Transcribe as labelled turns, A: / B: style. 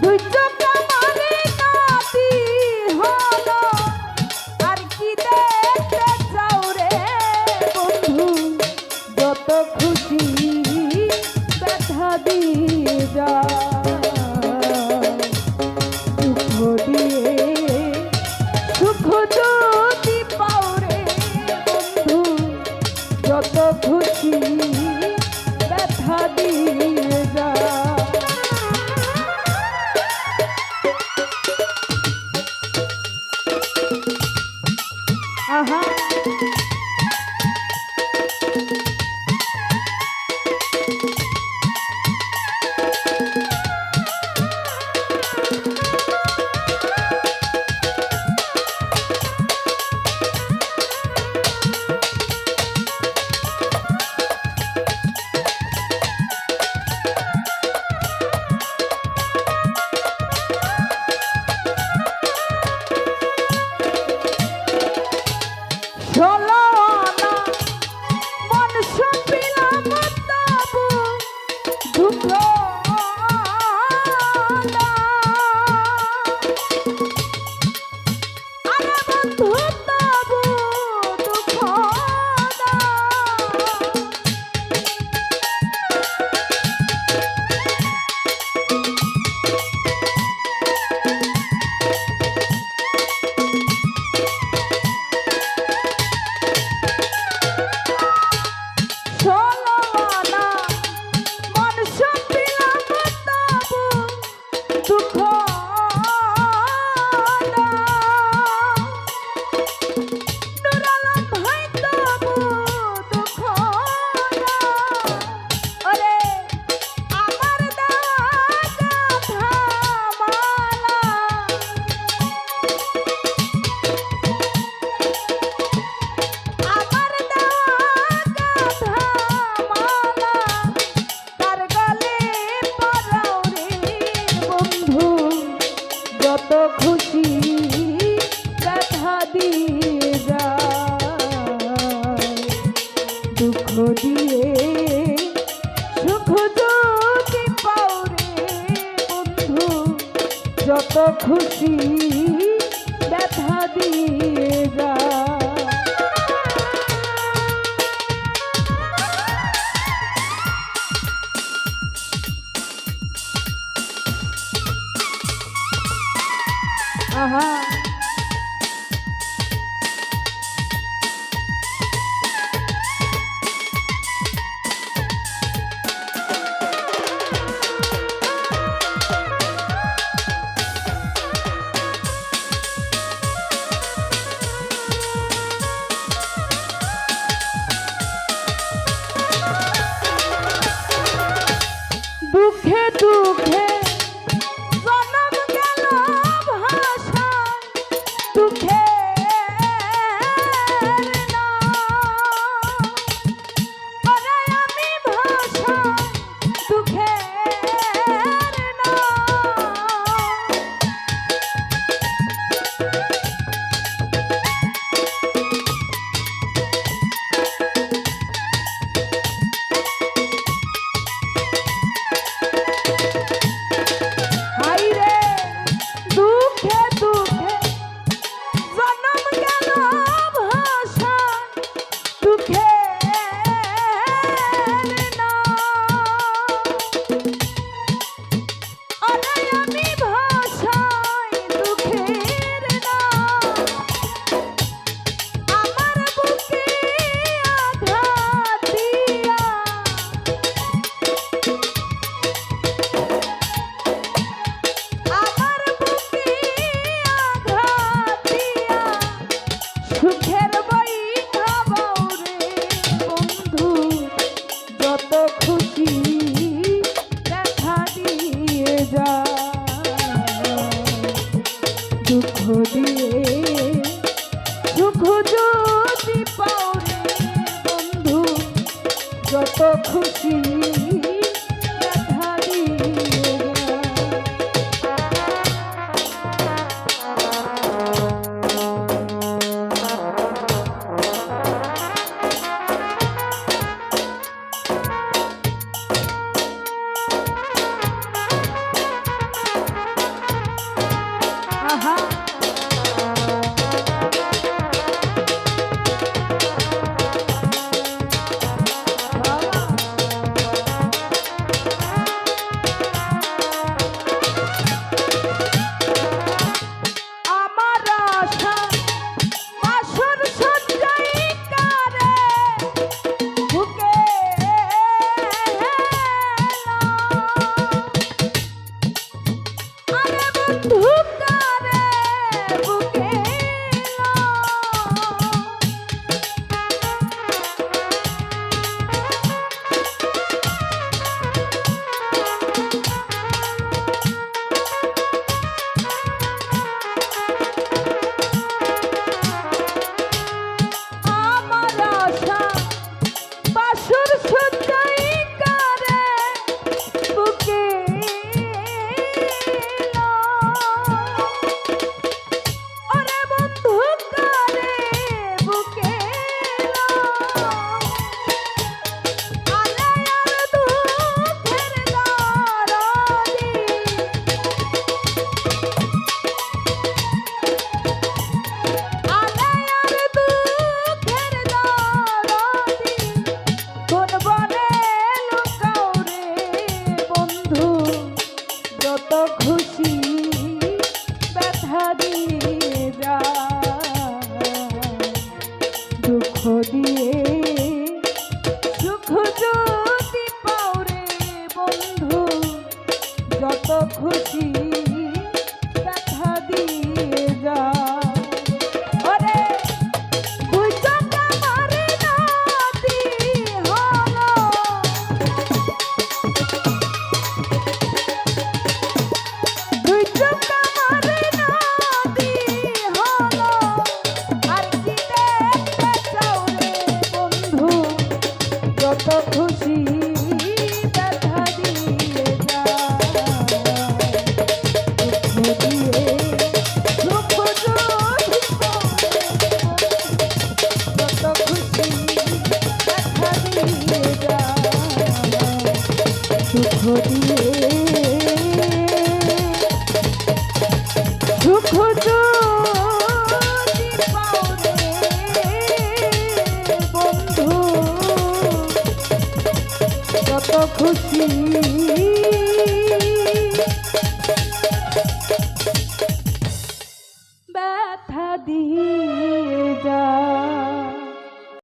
A: 물질 কত খুশি ব্যথা দিয়ে যা আহা। দুঃখে দুঃখে খুশি দেখা দিয়ে যা দুঃখ দিয়ে সুখ যদি পাও যত খুশি।